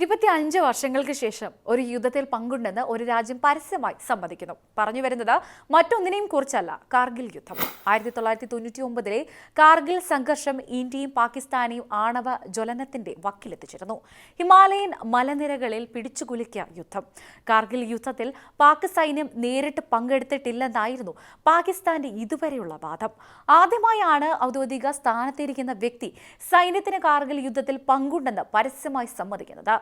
ഇരുപത്തി അഞ്ച് വർഷങ്ങൾക്ക് ശേഷം ഒരു യുദ്ധത്തിൽ പങ്കുണ്ടെന്ന് ഒരു രാജ്യം പരസ്യമായി സമ്മതിക്കുന്നു. പറഞ്ഞു വരുന്നത് മറ്റൊന്നിനെയും കുറിച്ചല്ല കാർഗിൽ യുദ്ധം. ആയിരത്തി തൊള്ളായിരത്തി തൊണ്ണൂറ്റി ഒമ്പതിലെ കാർഗിൽ സംഘർഷം ഇന്ത്യയും പാകിസ്ഥാനെയും ആണവ ജ്വലനത്തിന്റെ വക്കിലെത്തിച്ചിരുന്നു. ഹിമാലയൻ മലനിരകളിൽ പിടിച്ചുകുലുക്കിയ യുദ്ധം. കാർഗിൽ യുദ്ധത്തിൽ പാക് സൈന്യം നേരിട്ട് പങ്കെടുത്തിട്ടില്ലെന്നായിരുന്നു പാകിസ്ഥാന്റെ ഇതുവരെയുള്ള വാദം. ആദ്യമായാണ് ഔദ്യോഗിക സ്ഥാനത്തിരിക്കുന്ന വ്യക്തി സൈന്യത്തിന് കാർഗിൽ യുദ്ധത്തിൽ പങ്കുണ്ടെന്ന് പരസ്യമായി സമ്മതിക്കുന്നത്.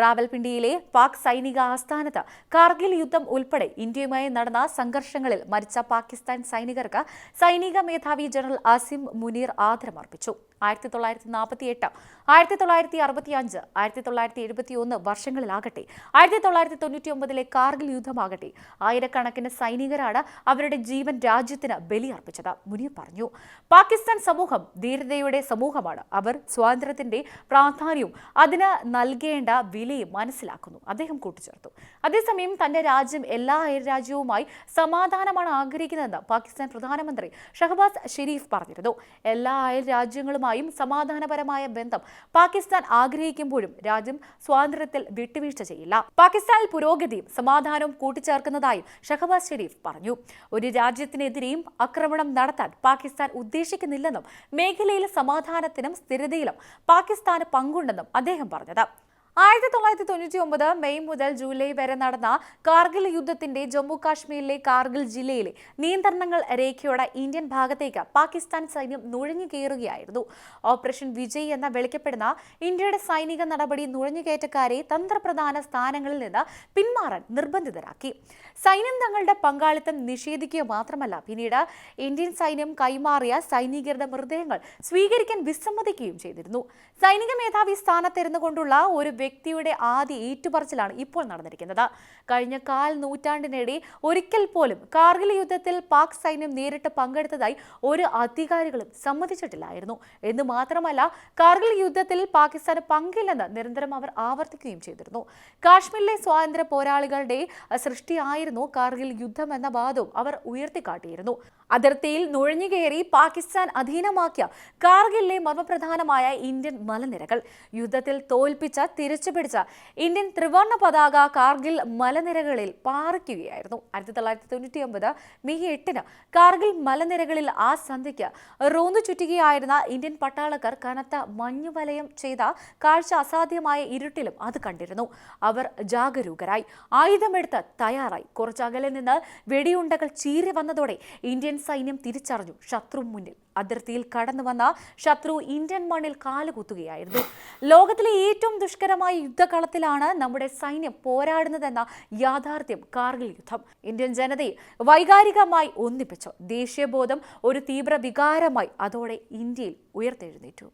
റാവൽപിണ്ടിയിലെ പാക് സൈനിക ആസ്ഥാനത്ത് കാർഗിൽ യുദ്ധം ഉൾപ്പെടെ ഇന്ത്യയുമായി നടന്ന സംഘർഷങ്ങളിൽ മരിച്ച പാകിസ്ഥാൻ സൈനികർക്ക് സൈനിക മേധാവി ജനറൽ ആസിം മുനീർ ആദരമർപ്പിച്ചു. ആയിരത്തി തൊള്ളായിരത്തി നാൽപ്പത്തി എട്ട് ആയിരത്തി തൊള്ളായിരത്തി അറുപത്തി അഞ്ച് ആയിരത്തി തൊള്ളായിരത്തി എഴുപത്തി ഒന്ന് വർഷങ്ങളിലാകട്ടെ ആയിരത്തി തൊള്ളായിരത്തി തൊണ്ണൂറ്റി ഒമ്പതിലെ കാർഗിൽ യുദ്ധമാകട്ടെ ആയിരക്കണക്കിന് സൈനികരാണ് അവരുടെ ജീവൻ രാജ്യത്തിന് ബലിയർപ്പിച്ചത് മുനീർ പറഞ്ഞു. പാകിസ്ഥാൻ സമൂഹം ധീരതയുടെ സമൂഹമാണ്. അവർ സ്വാതന്ത്ര്യത്തിന്റെ പ്രാധാന്യവും അതിന് നൽകേണ്ട വിലയും മനസ്സിലാക്കുന്നു. അദ്ദേഹം കൂട്ടിച്ചേർത്തു അതേസമയം തന്റെ രാജ്യം എല്ലാ അയൽരാജ്യവുമായി സമാധാനമാണ് ആഗ്രഹിക്കുന്നതെന്ന് പാകിസ്ഥാൻ പ്രധാനമന്ത്രി ഷഹബാസ് ഷെരീഫ് പറഞ്ഞിരുന്നു. എല്ലാ അയൽ രാജ്യങ്ങളുമായും സമാധാനപരമായ ബന്ധം പാകിസ്ഥാൻ ആഗ്രഹിക്കുമ്പോഴും രാജ്യം സ്വാതന്ത്ര്യത്തിൽ വിട്ടുവീഴ്ച ചെയ്യില്ല. പാകിസ്ഥാനിൽ പുരോഗതിയും സമാധാനവും കൂട്ടിച്ചേർക്കുന്നതായും ഷഹബാസ് ഷെരീഫ് പറഞ്ഞു. ഒരു രാജ്യത്തിനെതിരെയും ആക്രമണം നടത്താൻ പാകിസ്ഥാൻ ഉദ്ദേശിക്കുന്നില്ലെന്നും മേഖലയിലെ സമാധാനത്തിനും സ്ഥിരതയിലും പാകിസ്ഥാന് പങ്കുണ്ടെന്നും അദ്ദേഹം പറഞ്ഞത്. ആയിരത്തി തൊള്ളായിരത്തി തൊണ്ണൂറ്റി ഒമ്പത് മെയ് മുതൽ ജൂലൈ വരെ നടന്ന കാർഗിൽ യുദ്ധത്തിന്റെ ജമ്മു കാശ്മീരിലെ കാർഗിൽ ജില്ലയിലെ നിയന്ത്രണങ്ങൾ രേഖയുടെ ഇന്ത്യൻ ഭാഗത്തേക്ക് പാകിസ്ഥാൻ സൈന്യം നുഴഞ്ഞു കയറുകയായിരുന്നു. ഓപ്പറേഷൻ വിജയ് എന്ന വിളിക്കപ്പെടുന്ന ഇന്ത്യയുടെ സൈനിക നടപടി നുഴഞ്ഞുകയറ്റക്കാരെ തന്ത്രപ്രധാന സ്ഥാനങ്ങളിൽ നിന്ന് പിന്മാറാൻ നിർബന്ധിതരാക്കി. സൈന്യം തങ്ങളുടെ പങ്കാളിത്തം നിഷേധിക്കുക മാത്രമല്ല പിന്നീട് ഇന്ത്യൻ സൈന്യം കൈമാറിയ സൈനികരുടെ മൃതദേഹങ്ങൾ സ്വീകരിക്കാൻ വിസമ്മതിക്കുകയും ചെയ്തിരുന്നു. സൈനിക മേധാവി സ്ഥാനത്തിരുന്നു കൊണ്ടുള്ള ഒരു വ്യക്തിയുടെ ആദ്യ ഏറ്റുപറച്ചിലാണ് ഇപ്പോൾ നടന്നിരിക്കുന്നത്. കഴിഞ്ഞ കാൽ നൂറ്റാണ്ടിനിടെ ഒരിക്കൽ പോലും കാർഗിൽ യുദ്ധത്തിൽ പാക് സൈന്യം നേരിട്ട് പങ്കെടുത്തതായി ഒരു അധികാരികളും സമ്മതിച്ചിട്ടില്ലായിരുന്നു. എന്ന് മാത്രമല്ല കാർഗിൽ യുദ്ധത്തിൽ പാകിസ്ഥാന് പങ്കില്ലെന്ന് നിരന്തരം അവർ ആവർത്തിക്കുകയും ചെയ്തിരുന്നു. കാശ്മീരിലെ സ്വാതന്ത്ര്യ പോരാളികളുടെ സൃഷ്ടിയായിരുന്നു കാർഗിൽ യുദ്ധം എന്ന വാദവും അവർ ഉയർത്തിക്കാട്ടിയിരുന്നു. അതിർത്തിയിൽ നുഴഞ്ഞുകയറി പാകിസ്ഥാൻ അധീനമാക്കിയ കാർഗിലിലെ മർമ്മപ്രധാനമായ ഇന്ത്യൻ മലനിരകൾ. യുദ്ധത്തിൽ തോൽപ്പിച്ച തിരിച്ചുപിടിച്ച ഇന്ത്യൻ ത്രിവർണ പതാക കാർഗിൽ മലനിരകളിൽ പാറിക്കുകയായിരുന്നു. ആയിരത്തി തൊള്ളായിരത്തി തൊണ്ണൂറ്റി ഒമ്പത് മെയ് എട്ടിന് കാർഗിൽ മലനിരകളിൽ ആ സന്ധ്യയ്ക്ക് റോന്നു ചുറ്റുകയായിരുന്ന ഇന്ത്യൻ പട്ടാളക്കാർ കനത്ത മഞ്ഞുവലയം ചെയ്ത കാഴ്ച അസാധ്യമായ ഇരുട്ടിലും അത് കണ്ടിരുന്നു. അവർ ജാഗരൂകരായി. ആയുധമെടുത്ത് തയ്യാറായി. കുറച്ചകലെ നിന്ന് വെടിയുണ്ടകൾ ചീറി വന്നതോടെ ഇന്ത്യൻ സൈന്യം തിരിച്ചറിഞ്ഞു. ശത്രു മുന്നിൽ അതിർത്തിയിൽ കടന്നു വന്ന ശത്രു ഇന്ത്യൻ മണ്ണിൽ കാലുകുത്തുകയായിരുന്നു ലോകത്തിലെ ഏറ്റവും ദുഷ്കരമായ യുദ്ധകളത്തിലാണ് നമ്മുടെ സൈന്യം പോരാടുന്നതെന്ന യാഥാർത്ഥ്യം കാർഗിൽ യുദ്ധം. ഇന്ത്യൻ ജനതയെ വൈകാരികമായി ഒന്നിപ്പിച്ചു. ദേശീയബോധം ഒരു തീവ്ര വികാരമായി അതോടെ ഇന്ത്യയിൽ ഉയർത്തെഴുന്നേറ്റു.